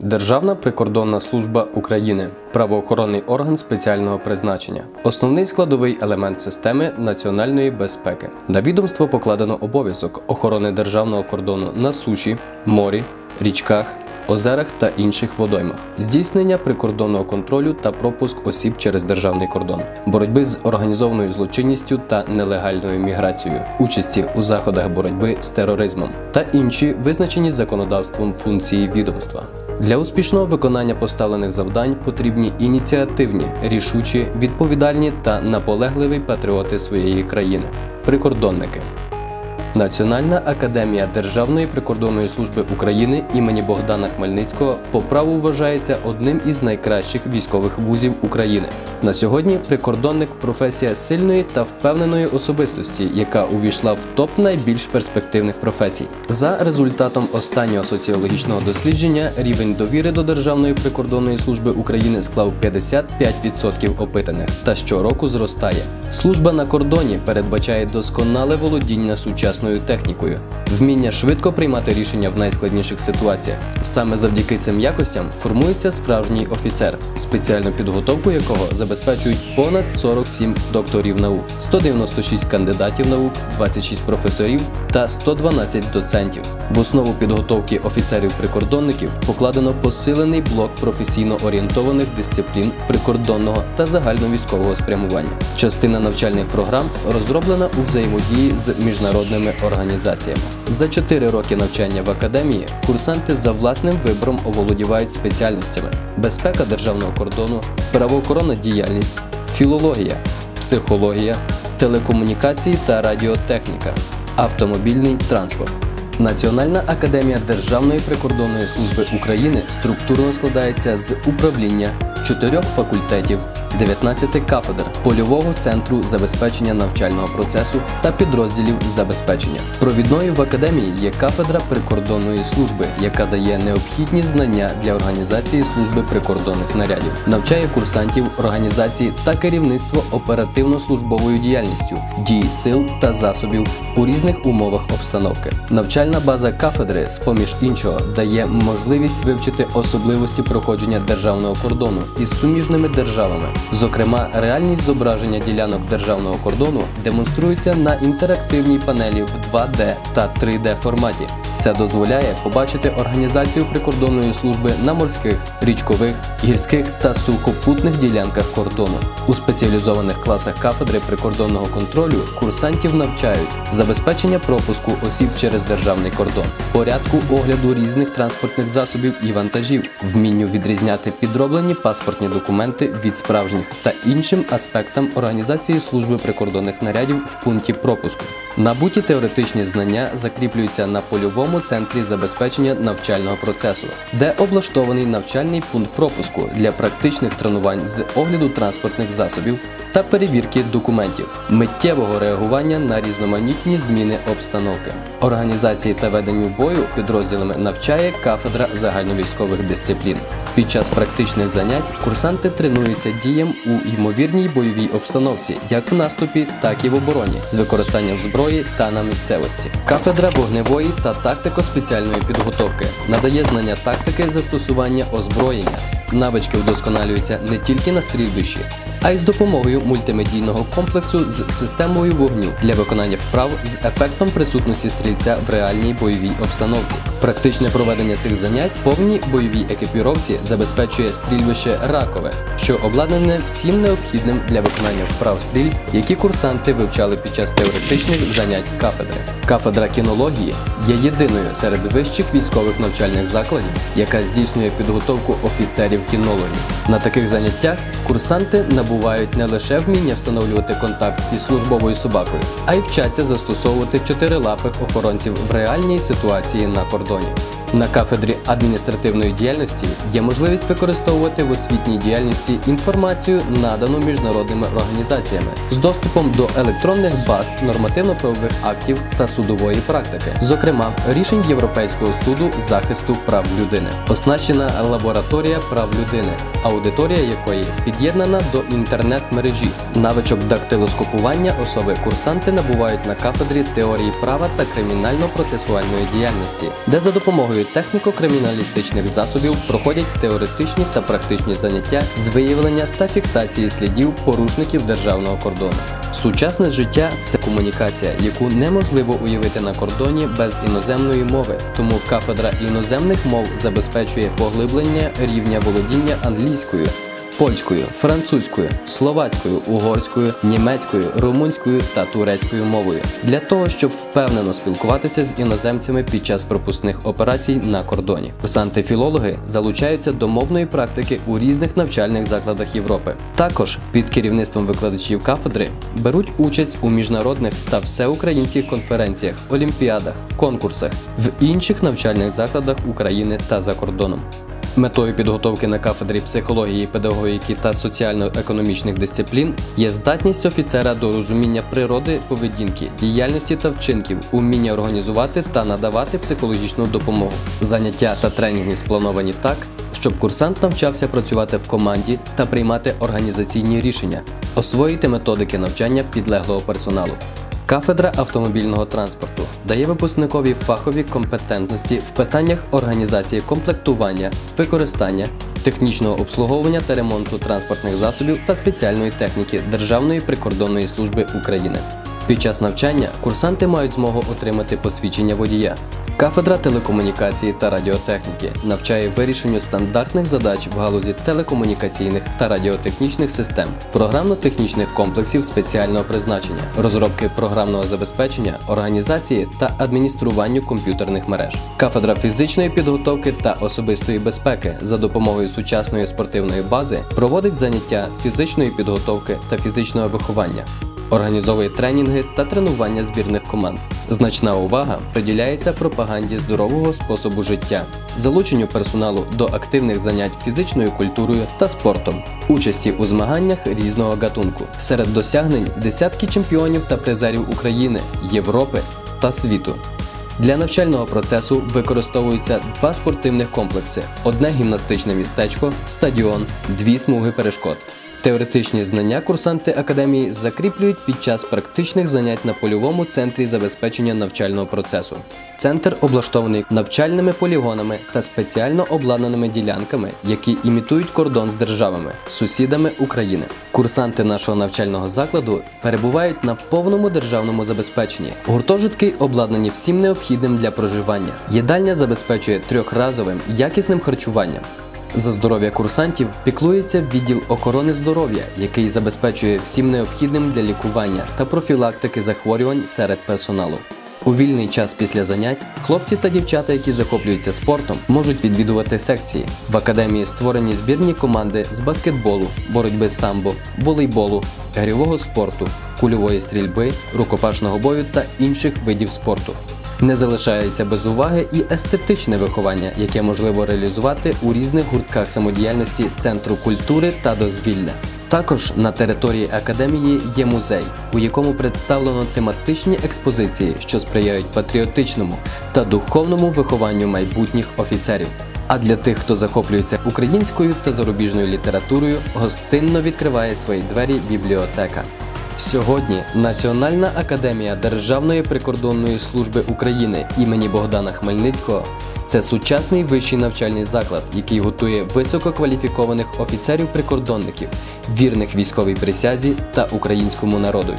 Державна прикордонна служба України правоохоронний орган спеціального призначення, основний складовий елемент системи національної безпеки. На відомство покладено обов'язок охорони державного кордону на суші, морі, річках. Озерах та інших водоймах, здійснення прикордонного контролю та пропуск осіб через державний кордон, боротьби з організованою злочинністю та нелегальною міграцією, участі у заходах боротьби з тероризмом та інші визначені законодавством функції відомства. Для успішного виконання поставлених завдань потрібні ініціативні, рішучі, відповідальні та наполегливі патріоти своєї країни, прикордонники. Національна академія Державної прикордонної служби України імені Богдана Хмельницького по праву вважається одним із найкращих військових вузів України. На сьогодні прикордонник професія сильної та впевненої особистості, яка увійшла в топ найбільш перспективних професій. За результатом останнього соціологічного дослідження рівень довіри до Державної прикордонної служби України склав 55% опитаних та щороку зростає. Служба на кордоні передбачає досконале володіння сучасною технікою, вміння швидко приймати рішення в найскладніших ситуаціях. Саме завдяки цим якостям формується справжній офіцер, спеціальну підготовку якого забезпечують понад 47 докторів наук, 196 кандидатів наук, 26 професорів та 112 доцентів. В основу підготовки офіцерів-прикордонників покладено посилений блок професійно орієнтованих дисциплін прикордонного та загальновійськового спрямування. Частина навчальних програм розроблена у взаємодії з міжнародними організаціями. За 4 роки навчання в академії курсанти за власним вибором оволодівають спеціальностями: безпека державного кордону, правоохоронна діяльність, філологія, психологія, телекомунікації та радіотехніка, автомобільний транспорт. Національна академія Державної прикордонної служби України структурно складається з управління чотирьох факультетів, 19 кафедр, польового центру забезпечення навчального процесу та підрозділів забезпечення. Провідною в академії є кафедра прикордонної служби, яка дає необхідні знання для організації служби прикордонних нарядів, навчає курсантів організації та керівництво оперативно-службовою діяльністю, дій сил та засобів у різних умовах обстановки. Навчальна база кафедри, з поміж іншого, дає можливість вивчити особливості проходження державного кордону із суміжними державами. Зокрема, реальність зображення ділянок державного кордону демонструється на інтерактивній панелі в 2D та 3D форматі. Це дозволяє побачити організацію прикордонної служби на морських, річкових, гірських та сухопутних ділянках кордону. У спеціалізованих класах кафедри прикордонного контролю курсантів навчають забезпечення пропуску осіб через державний кордон, порядку огляду різних транспортних засобів і вантажів, вмінню відрізняти підроблені паспортні документи від справжніх та іншим аспектам організації служби прикордонних нарядів в пункті пропуску. Набуті теоретичні знання закріплюються на польовому центрі забезпечення навчального процесу, де облаштований навчальний пункт пропуску для практичних тренувань з огляду транспортних засобів та перевірки документів, миттєвого реагування на різноманітні зміни обстановки. Організації та веденню бою підрозділами навчає кафедра загальновійськових дисциплін. Під час практичних занять курсанти тренуються діям у ймовірній бойовій обстановці, як в наступі, так і в обороні, з використанням зброї та на місцевості. Кафедра вогневої та тактико-спеціальної підготовки надає знання тактики застосування озброєння. Навички вдосконалюються не тільки на стрільбищі, а й з допомогою мультимедійного комплексу з системою вогню для виконання вправ з ефектом присутності стрільця в реальній бойовій обстановці. Практичне проведення цих занять повній бойовій екіпіровці забезпечує стрільбище ракове, що обладнане всім необхідним для виконання вправ стрільб, які курсанти вивчали під час теоретичних занять кафедри. Кафедра кінології є єдиною серед вищих військових навчальних закладів, яка здійснює підготовку офіцерів кінологів. На таких заняттях курсанти набувають не лише вміння встановлювати контакт із службовою собакою, а й вчаться застосовувати чотирилапих охоронців в реальній ситуації на кордоні. На кафедрі адміністративної діяльності є можливість використовувати в освітній діяльності інформацію, надану міжнародними організаціями, з доступом до електронних баз нормативно-правових актів та судової практики, зокрема рішень Європейського суду захисту прав людини, оснащена лабораторія прав людини, аудиторія якої під'єднана до інтернет-мережі. Навичок дактилоскопування особи курсанти набувають на кафедрі теорії права та кримінально-процесуальної діяльності, де за допомогою техніко-криміналістичних засобів проходять теоретичні та практичні заняття з виявлення та фіксації слідів порушників державного кордону. Сучасне життя це комунікація, яку неможливо уявити на кордоні без іноземної мови. Тому кафедра іноземних мов забезпечує поглиблення рівня володіння англійською, польською, французькою, словацькою, угорською, німецькою, румунською та турецькою мовою для того, щоб впевнено спілкуватися з іноземцями під час пропускних операцій на кордоні. Курсанти-філологи залучаються до мовної практики у різних навчальних закладах Європи. Також під керівництвом викладачів кафедри беруть участь у міжнародних та всеукраїнських конференціях, олімпіадах, конкурсах в інших навчальних закладах України та за кордоном. Метою підготовки на кафедрі психології, педагогіки та соціально-економічних дисциплін є здатність офіцера до розуміння природи поведінки, діяльності та вчинків, уміння організувати та надавати психологічну допомогу. Заняття та тренінги сплановані так, щоб курсант навчався працювати в команді та приймати організаційні рішення, освоїти методики навчання підлеглого персоналу. Кафедра автомобільного транспорту дає випускникові фахові компетентності в питаннях організації комплектування, використання, технічного обслуговування та ремонту транспортних засобів та спеціальної техніки Державної прикордонної служби України. Під час навчання курсанти мають змогу отримати посвідчення водія. Кафедра телекомунікації та радіотехніки навчає вирішенню стандартних задач в галузі телекомунікаційних та радіотехнічних систем, програмно-технічних комплексів спеціального призначення, розробки програмного забезпечення, організації та адмініструванню комп'ютерних мереж. Кафедра фізичної підготовки та особистої безпеки за допомогою сучасної спортивної бази проводить заняття з фізичної підготовки та фізичного виховання. Організовує тренінги та тренування збірних команд. Значна увага приділяється пропаганді здорового способу життя, залученню персоналу до активних занять фізичною культурою та спортом, участі у змаганнях різного гатунку. Серед досягнень десятки чемпіонів та призерів України, Європи та світу. Для навчального процесу використовуються два спортивних комплекси: одне гімнастичне містечко, стадіон, дві смуги перешкод. Теоретичні знання курсанти академії закріплюють під час практичних занять на польовому центрі забезпечення навчального процесу. Центр облаштований навчальними полігонами та спеціально обладнаними ділянками, які імітують кордон з державами, сусідами України. Курсанти нашого навчального закладу перебувають на повному державному забезпеченні. Гуртожитки обладнані всім необхідним для проживання. Їдальня забезпечує трьохразовим якісним харчуванням. За здоров'я курсантів піклується відділ охорони здоров'я, який забезпечує всім необхідним для лікування та профілактики захворювань серед персоналу. У вільний час після занять хлопці та дівчата, які захоплюються спортом, можуть відвідувати секції. В академії створені збірні команди з баскетболу, боротьби з самбо, волейболу, грівого спорту, кульової стрільби, рукопашного бою та інших видів спорту. Не залишається без уваги і естетичне виховання, яке можливо реалізувати у різних гуртках самодіяльності Центру культури та дозвілля. Також на території академії є музей, у якому представлено тематичні експозиції, що сприяють патріотичному та духовному вихованню майбутніх офіцерів. А для тих, хто захоплюється українською та зарубіжною літературою, гостинно відкриває свої двері бібліотека. Сьогодні Національна академія Державної прикордонної служби України імені Богдана Хмельницького це сучасний вищий навчальний заклад, який готує висококваліфікованих офіцерів-прикордонників, вірних військовій присязі та українському народові.